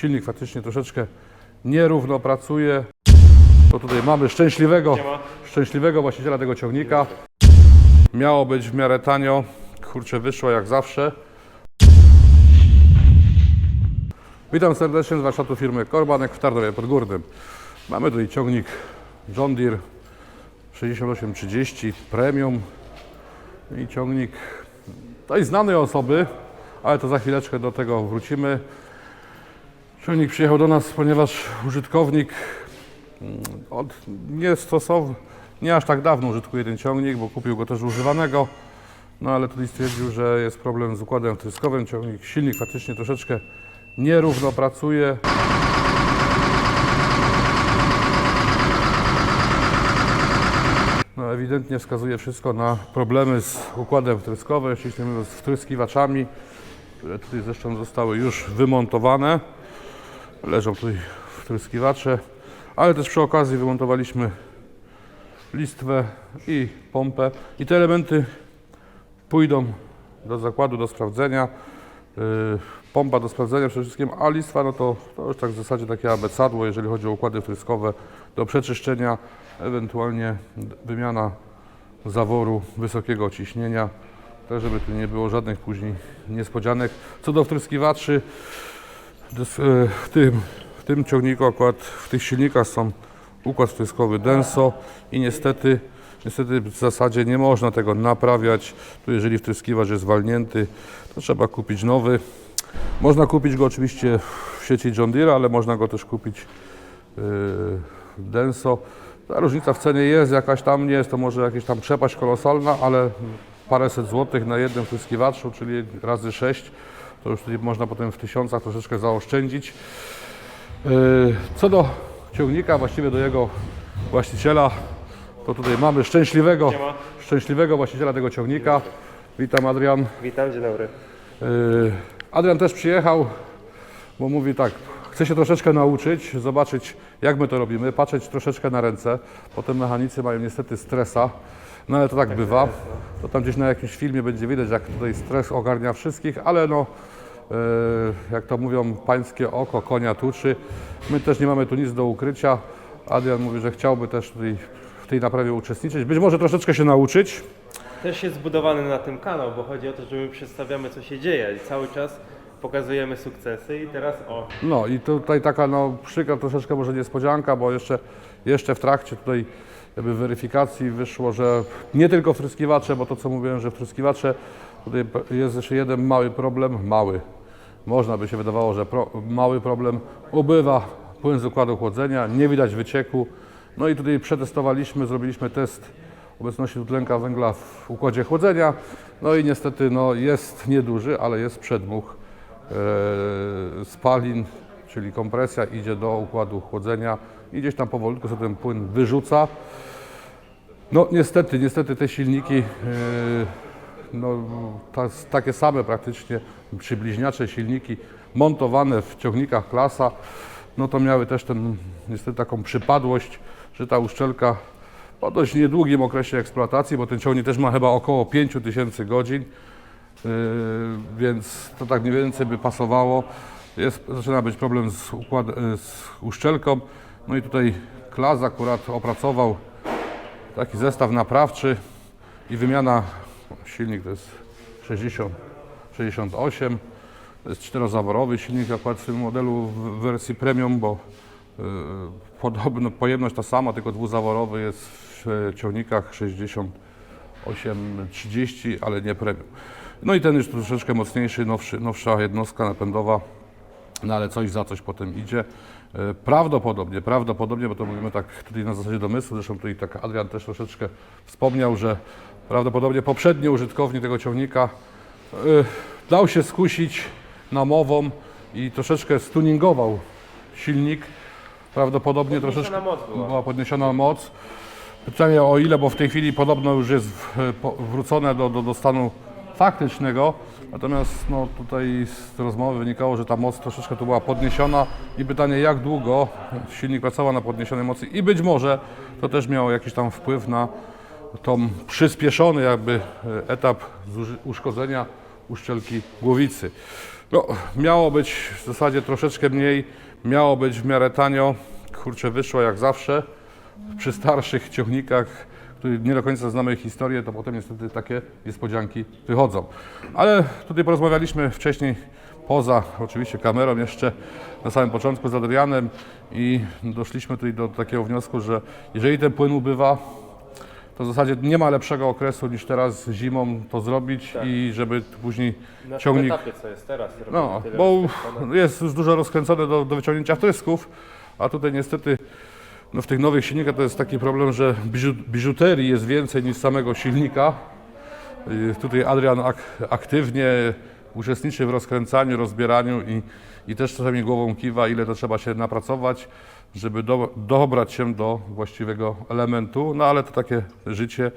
Silnik faktycznie troszeczkę nierówno pracuje. To tutaj mamy szczęśliwego, szczęśliwego właściciela tego ciągnika. Miało być w miarę tanio. Kurczę, wyszło jak zawsze. Witam serdecznie z warsztatu firmy Korbanek w Tarnowie Podgórnym. Mamy tutaj ciągnik John Deere 6830 Premium i ciągnik tej znanej osoby, ale to za chwileczkę do tego wrócimy. Ciągnik przyjechał do nas, ponieważ użytkownik mm, od niestosowny, nie aż tak dawno użytkuje ten ciągnik, bo kupił go też używanego. No ale tutaj stwierdził, że jest problem z układem wtryskowym. Ciągnik, silnik faktycznie troszeczkę nierówno pracuje. No, ewidentnie wskazuje wszystko na problemy z układem wtryskowym, mówiąc z wtryskiwaczami, które tutaj zresztą zostały już wymontowane. Leżą tutaj wtryskiwacze, ale też przy okazji wymontowaliśmy listwę i pompę. I te elementy pójdą do zakładu do sprawdzenia. Yy, pompa do sprawdzenia przede wszystkim, a listwa no to, to już tak w zasadzie takie abecadło, jeżeli chodzi o układy wtryskowe do przeczyszczenia, ewentualnie wymiana zaworu wysokiego ciśnienia, tak żeby tu nie było żadnych później niespodzianek. Co do wtryskiwaczy, W tym, w tym ciągniku akurat w tych silnikach są układ wtryskowy Denso i niestety, niestety w zasadzie nie można tego naprawiać. Tu jeżeli wtryskiwacz jest walnięty, to trzeba kupić nowy. Można kupić go oczywiście w sieci John Deere, ale można go też kupić yy, Denso. Ta różnica w cenie jest jakaś tam, nie jest to może jakaś tam przepaść kolosalna, ale paręset złotych na jednym wtryskiwaczu, czyli razy sześć, to już tutaj można potem w tysiącach troszeczkę zaoszczędzić. Yy, Co do ciągnika, właściwie do jego właściciela, to tutaj mamy szczęśliwego, szczęśliwego właściciela tego ciągnika. Witam Adrian. Witam, dzień dobry. Yy, Adrian też przyjechał, bo mówi tak, chce się troszeczkę nauczyć, zobaczyć jak my to robimy, patrzeć troszeczkę na ręce. Potem mechanicy mają niestety stresa, no ale to tak bywa. To tam gdzieś na jakimś filmie będzie widać, jak tutaj stres ogarnia wszystkich, ale no, jak to mówią, pańskie oko konia tuczy. My też nie mamy tu nic do ukrycia. Adrian mówi, że chciałby też tutaj w tej naprawie uczestniczyć, być może troszeczkę się nauczyć. Też jest zbudowany na tym kanał, bo chodzi o to, że my przedstawiamy co się dzieje i cały czas pokazujemy sukcesy i teraz o, No i tutaj taka no, przykra troszeczkę może niespodzianka, bo jeszcze, jeszcze w trakcie tutaj jakby weryfikacji wyszło, że nie tylko wtryskiwacze, bo to co mówiłem, że wtryskiwacze, tutaj jest jeszcze jeden mały problem, mały, można by się wydawało, że pro, mały problem, ubywa płyn z układu chłodzenia, nie widać wycieku, no i tutaj przetestowaliśmy, zrobiliśmy test obecności dwutlenka węgla w układzie chłodzenia, no i niestety no, jest nieduży, ale jest przedmuch e, spalin, czyli kompresja idzie do układu chłodzenia i gdzieś tam powolutku sobie ten płyn wyrzuca. No niestety, niestety te silniki, e, no, ta, takie same praktycznie, czy bliźniacze silniki montowane w ciągnikach klasa, no to miały też ten, niestety taką przypadłość, że ta uszczelka po dość niedługim okresie eksploatacji, bo ten ciągnik też ma chyba około 5000 godzin, Yy, więc to tak mniej więcej by pasowało. Jest, zaczyna być problem z, układ, yy, z uszczelką. No i tutaj Klas akurat opracował taki zestaw naprawczy i wymiana, silnik to jest 60, 68, to jest czterozaworowy silnik akurat w tym modelu w wersji premium, bo yy, podobno pojemność ta sama, tylko dwuzaworowy jest w ciągnikach 68-30, ale nie premium. No i ten już troszeczkę mocniejszy, nowszy, nowsza jednostka napędowa, no ale coś za coś potem idzie. E, Prawdopodobnie, prawdopodobnie, bo to mówimy tak tutaj na zasadzie domysłu, zresztą tutaj tak Adrian też troszeczkę wspomniał, że prawdopodobnie poprzedni użytkownik tego ciągnika e, dał się skusić namową i troszeczkę stuningował silnik. Prawdopodobnie Podniesiona troszeczkę moc była. była podniesiona moc. Pytanie o ile, bo w tej chwili podobno już jest po- wrócone do, do, do stanu faktycznego. Natomiast no, tutaj z rozmowy wynikało, że ta moc troszeczkę tu była podniesiona i pytanie jak długo silnik pracował na podniesionej mocy i być może to też miało jakiś tam wpływ na tą przyspieszony jakby e, etap uszkodzenia uszczelki głowicy. No, miało być w zasadzie troszeczkę mniej, miało być w miarę tanio. Kurczę, wyszło jak zawsze. Przy starszych ciągnikach, których nie do końca znamy ich historię, to potem niestety takie niespodzianki wychodzą. Ale tutaj porozmawialiśmy wcześniej, poza oczywiście kamerą jeszcze, na samym początku z Adrianem i doszliśmy tutaj do takiego wniosku, że jeżeli ten płyn ubywa, to w zasadzie nie ma lepszego okresu niż teraz zimą to zrobić Tak. i żeby później Na ciągnik... tym etapie, co jest teraz. No, tyle bo rozkręcone. jest już dużo rozkręcone do, do wyciągnięcia wtrysków, a tutaj niestety no w tych nowych silnikach to jest taki problem, że biżu, biżuterii jest więcej niż samego silnika. Tutaj Adrian ak, aktywnie uczestniczy w rozkręcaniu, rozbieraniu i, i też czasami głową kiwa, ile to trzeba się napracować, żeby do, dobrać się do właściwego elementu, no ale to takie życie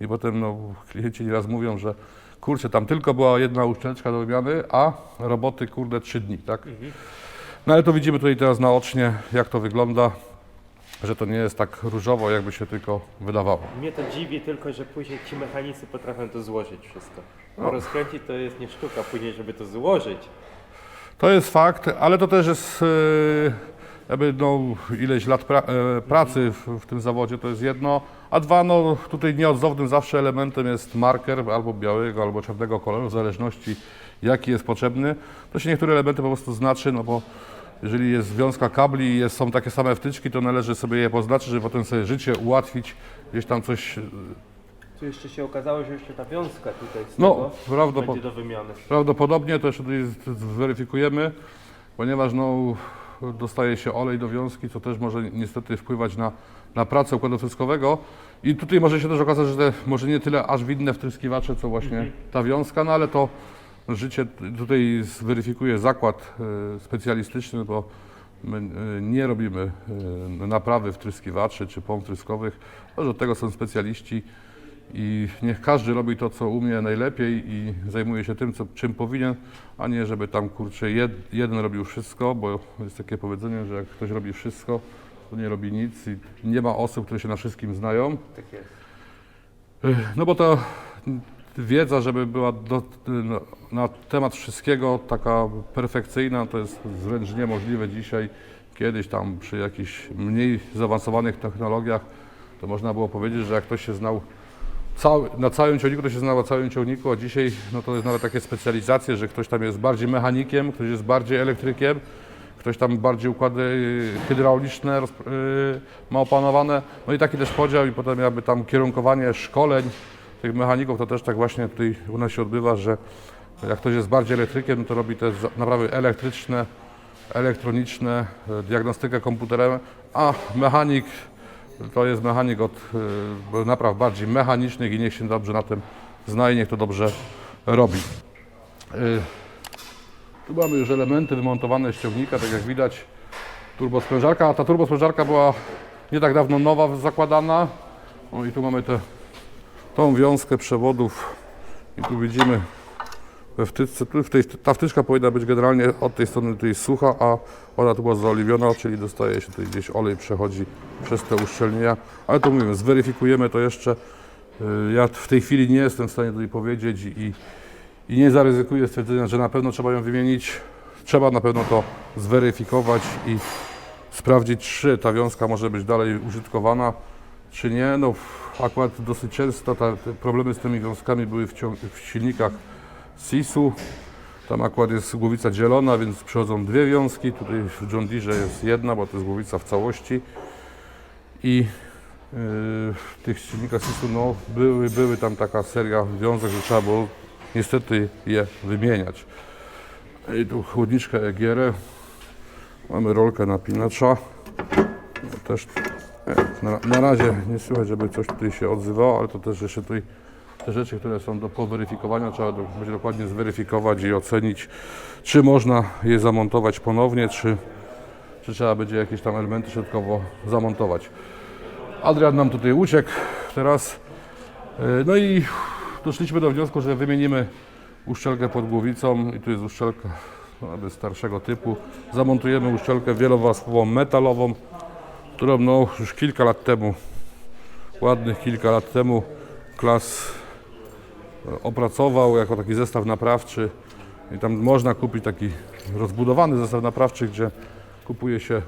i potem no, klienci nieraz mówią, że kurczę, tam tylko była jedna uszczeleczka do wymiany, a roboty kurde trzy dni, tak? No ale to widzimy tutaj teraz naocznie, jak to wygląda, że to nie jest tak różowo, jakby się tylko wydawało. Mnie to dziwi tylko, że później ci mechanicy potrafią to złożyć wszystko. No. Rozkręcić to jest nie sztuka, później żeby to złożyć. To jest fakt, ale to też jest e, jakby no, ileś lat pra, e, pracy w, w tym zawodzie, to jest jedno, a dwa, no tutaj nieodzownym zawsze elementem jest marker albo białego, albo czarnego koloru, w zależności jaki jest potrzebny. To się niektóre elementy po prostu znaczy, no bo jeżeli jest wiązka kabli i jest, są takie same wtyczki, to należy sobie je poznaczyć, żeby potem sobie życie ułatwić, gdzieś tam coś, Tu jeszcze się okazało, że jeszcze ta wiązka tutaj z no tego prawdopodobnie. będzie do wymiany. Prawdopodobnie to jeszcze tutaj zweryfikujemy, ponieważ no, dostaje się olej do wiązki, co też może niestety wpływać na, na pracę układu wtryskowego. I tutaj może się też okazać, że te, może nie tyle aż widne wtryskiwacze, co właśnie ta wiązka, no ale to życie tutaj zweryfikuje zakład e, specjalistyczny, bo my e, nie robimy e, naprawy wtryskiwaczy czy pomp wtryskowych, ale od tego są specjaliści i niech każdy robi to, co umie najlepiej i zajmuje się tym, co, czym powinien, a nie żeby tam kurczę jed, jeden robił wszystko, bo jest takie powiedzenie, że jak ktoś robi wszystko, to nie robi nic i nie ma osób, które się na wszystkim znają. Tak jest. No bo ta wiedza, żeby była do, na, na temat wszystkiego taka perfekcyjna, to jest wręcz niemożliwe dzisiaj. Kiedyś tam przy jakichś mniej zaawansowanych technologiach, to można było powiedzieć, że jak ktoś się znał cały, na całym ciągniku, to się znał na całym ciągniku, a dzisiaj no to jest nawet takie specjalizacje, że ktoś tam jest bardziej mechanikiem, ktoś jest bardziej elektrykiem, ktoś tam bardziej układy hydrauliczne roz, yy, ma opanowane. No i taki też podział i potem jakby tam kierunkowanie szkoleń tych mechaników, to też tak właśnie tutaj u nas się odbywa, że jak ktoś jest bardziej elektrykiem, to robi te naprawy elektryczne, elektroniczne, e, diagnostykę komputerową, a mechanik to jest mechanik od e, napraw bardziej mechanicznych i niech się dobrze na tym zna i niech to dobrze robi. E, Tu mamy już elementy wymontowane z ciągnika, tak jak widać turbosprężarka, a ta turbosprężarka była nie tak dawno nowa zakładana. O i tu mamy tę tą wiązkę przewodów i tu widzimy we wtyczce, w tej, ta wtyczka powinna być generalnie od tej strony tutaj sucha, a ona tu była zaoliwiona, czyli dostaje się tutaj gdzieś olej, przechodzi przez te uszczelnienia, ale to mówimy, zweryfikujemy to jeszcze. Y, Ja w tej chwili nie jestem w stanie tutaj powiedzieć i, i nie zaryzykuję stwierdzenia, że na pewno trzeba ją wymienić. Trzeba na pewno to zweryfikować i sprawdzić, czy ta wiązka może być dalej użytkowana, czy nie. No, akurat dosyć często te problemy z tymi wiązkami były w, w silnikach SIS-u. Tam akurat jest głowica dzielona, więc przychodzą dwie wiązki. Tutaj w John Deere jest jedna, bo to jest głowica w całości. I yy, w tych silnikach SIS-u no, były, były tam taka seria wiązek, że trzeba było niestety je wymieniać. I tu chłodniczkę EGR. Mamy rolkę napinacza. No, też nie, na, na razie nie słychać, żeby coś tutaj się odzywało, ale to też jeszcze tutaj te rzeczy, które są do poweryfikowania, trzeba będzie dokładnie zweryfikować i ocenić, czy można je zamontować ponownie, czy, czy trzeba będzie jakieś tam elementy środkowo zamontować. Adrian nam tutaj uciekł teraz. Yy, No i doszliśmy do wniosku, że wymienimy uszczelkę pod głowicą i tu jest uszczelka no, jakby starszego typu. Zamontujemy uszczelkę wielowarstwową metalową, którą no, już kilka lat temu, ładnych kilka lat temu, klas opracował jako taki zestaw naprawczy. I tam można kupić taki rozbudowany zestaw naprawczy, gdzie kupuje się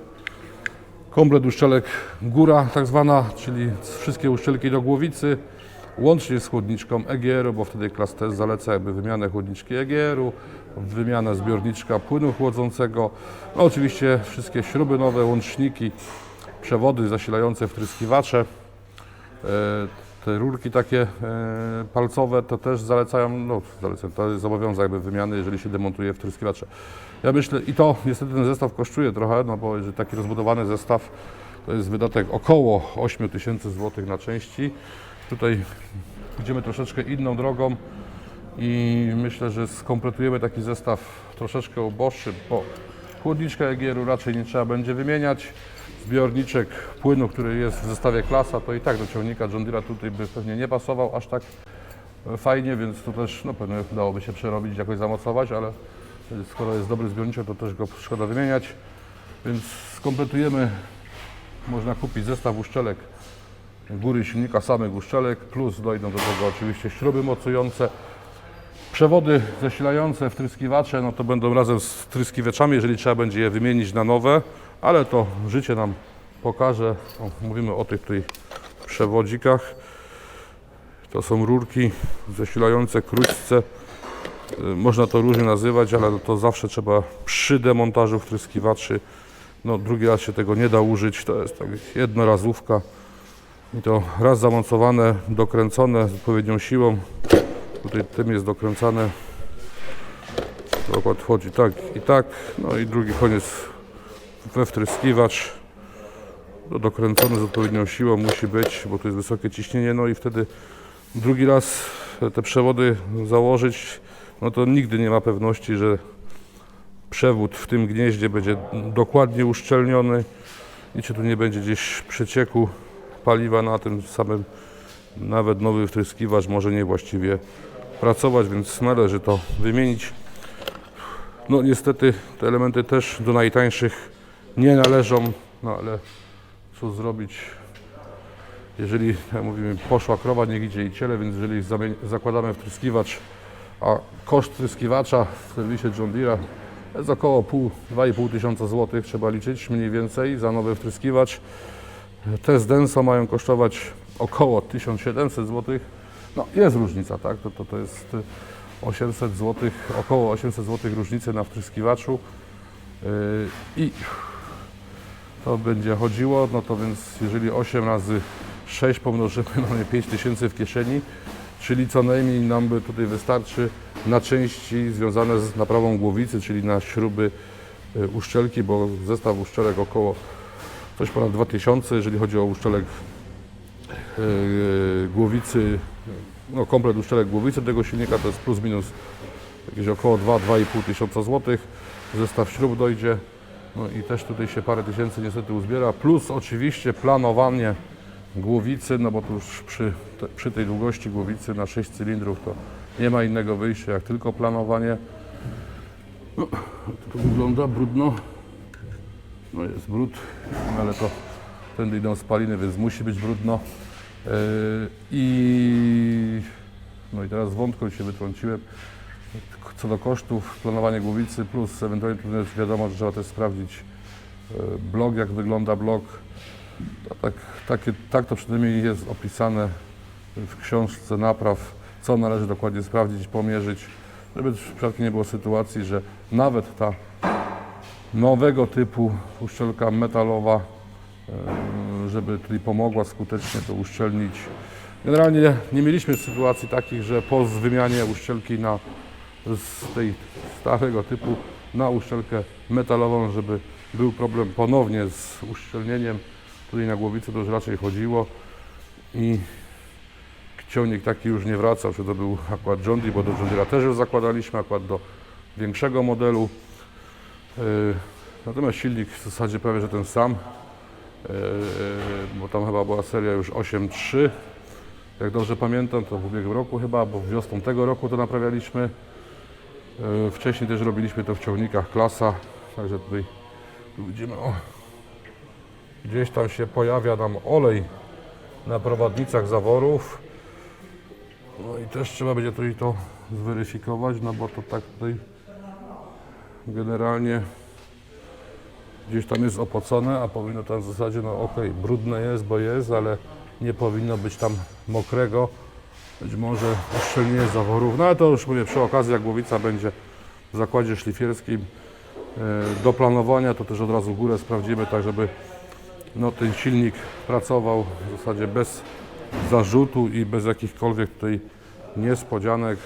komplet uszczelek góra tak zwana, czyli wszystkie uszczelki do głowicy, łącznie z chłodniczką EGR-u, bo wtedy klas też zaleca jakby wymianę chłodniczki EGR-u, wymianę zbiorniczka płynu chłodzącego, no oczywiście wszystkie śruby nowe, łączniki, przewody zasilające wtryskiwacze, e, te rurki takie e, palcowe to też zalecają, no zalecają, to jest zobowiązek jakby wymiany, jeżeli się demontuje wtryskiwacze. Ja myślę, i to niestety ten zestaw kosztuje trochę, no bo jeżeli taki rozbudowany zestaw to jest wydatek około 8 tysięcy złotych na części. Tutaj idziemy troszeczkę inną drogą i myślę, że skompletujemy taki zestaw troszeczkę uboższy, bo chłodniczkę EGR-u raczej nie trzeba będzie wymieniać. Zbiorniczek płynu, który jest w zestawie klasa, to i tak do ciągnika John Deere'a tutaj by pewnie nie pasował aż tak e, fajnie, więc tu też no, pewnie dałoby się przerobić, jakoś zamocować, ale skoro jest dobry zbiorniczek, to też go szkoda wymieniać. Więc skompletujemy, można kupić zestaw uszczelek góry silnika, samych uszczelek, plus dojdą do tego oczywiście śruby mocujące, Przewody zasilające wtryskiwacze, no to będą razem z wtryskiwaczami, jeżeli trzeba będzie je wymienić na nowe, ale to życie nam pokaże. O, mówimy o tych tutaj przewodzikach. To są rurki zasilające krótce. Y, Można to różnie nazywać, ale to zawsze trzeba przy demontażu wtryskiwaczy. No, drugi raz się tego nie da użyć. To jest tak jednorazówka. I to raz zamocowane, dokręcone z odpowiednią siłą, Tutaj tym jest dokręcane. Dokład wchodzi tak i tak. No i drugi koniec we wtryskiwacz. No, dokręcony z odpowiednią siłą musi być, bo tu jest wysokie ciśnienie. No i wtedy drugi raz te przewody założyć, no to nigdy nie ma pewności, że przewód w tym gnieździe będzie dokładnie uszczelniony i czy tu nie będzie gdzieś przecieku paliwa na tym samym nawet nowy wtryskiwacz może niewłaściwie pracować, więc należy to wymienić. No niestety te elementy też do najtańszych nie należą, no ale co zrobić, jeżeli, jak mówimy, poszła krowa, niech idzie i ciele, więc jeżeli zakładamy wtryskiwacz, a koszt wtryskiwacza w serwisie John Deere'a jest około pół- 2,5 tysiąca złotych, trzeba liczyć mniej więcej za nowy wtryskiwacz. Te z Denso mają kosztować około 1700 zł. No jest różnica, tak? To, to, to jest y, 800 zł, około 800 zł różnicy na wtryskiwaczu. Yy, I to będzie chodziło, no to więc jeżeli 8 razy 6 pomnożymy, mamy 5000 w kieszeni, czyli co najmniej nam by tutaj wystarczy na części związane z naprawą głowicy, czyli na śruby y, uszczelki, bo zestaw uszczelek około coś ponad 2000, jeżeli chodzi o uszczelek yy, głowicy, no komplet uszczelek głowicy tego silnika to jest plus minus jakieś około 2-2,5 tysiąca złotych. Zestaw śrub dojdzie, no i też tutaj się parę tysięcy niestety uzbiera, plus oczywiście planowanie głowicy, no bo tu już przy, te, przy tej długości głowicy na 6 cylindrów to nie ma innego wyjścia jak tylko planowanie. No, to wygląda brudno. No jest brud, ale to tędy idą spaliny, więc musi być brudno. Yy, I no i teraz wątką się wytrąciłem. Co do kosztów, planowanie głowicy plus ewentualnie tu też wiadomo, że trzeba też sprawdzić yy, blok, jak wygląda blok. Tak, takie, tak to przynajmniej jest opisane w książce napraw, co należy dokładnie sprawdzić, pomierzyć, żeby przypadkiem nie było sytuacji, że nawet ta nowego typu uszczelka metalowa, e, żeby tutaj pomogła skutecznie to uszczelnić. Generalnie nie mieliśmy sytuacji takich, że po wymianie uszczelki na, z tej starego typu na uszczelkę metalową, żeby był problem ponownie z uszczelnieniem. Tutaj na głowicy to już raczej chodziło i ciągnik taki już nie wracał, czy to był akurat John Deere, bo do John też już zakładaliśmy, akurat do większego modelu. Yy, Natomiast silnik w zasadzie prawie że ten sam, yy, bo tam chyba była seria już 8.3. Jak dobrze pamiętam, to w ubiegłym roku chyba, bo wiosną tego roku to naprawialiśmy. Yy, Wcześniej też robiliśmy to w ciągnikach klasa, także tutaj tu widzimy, o, gdzieś tam się pojawia nam olej na prowadnicach zaworów. No i też trzeba będzie tutaj to zweryfikować, no bo to tak tutaj generalnie gdzieś tam jest opocone, a powinno tam w zasadzie, no okej, brudne jest, bo jest, ale nie powinno być tam mokrego. Być może uszczelnienie zaworów, no ale to już mówię przy okazji, jak głowica będzie w zakładzie szlifierskim e, do planowania, to też od razu górę sprawdzimy, tak żeby no, ten silnik pracował w zasadzie bez zarzutu i bez jakichkolwiek tutaj niespodzianek.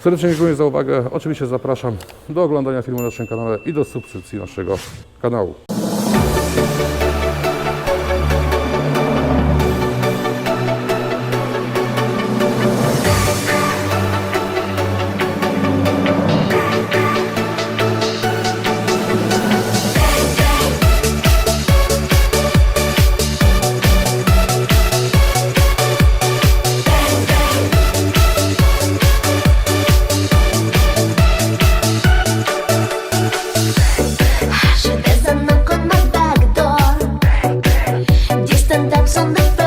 Serdecznie dziękuję za uwagę. Oczywiście zapraszam do oglądania filmu na naszym kanale i do subskrypcji naszego kanału. that's on the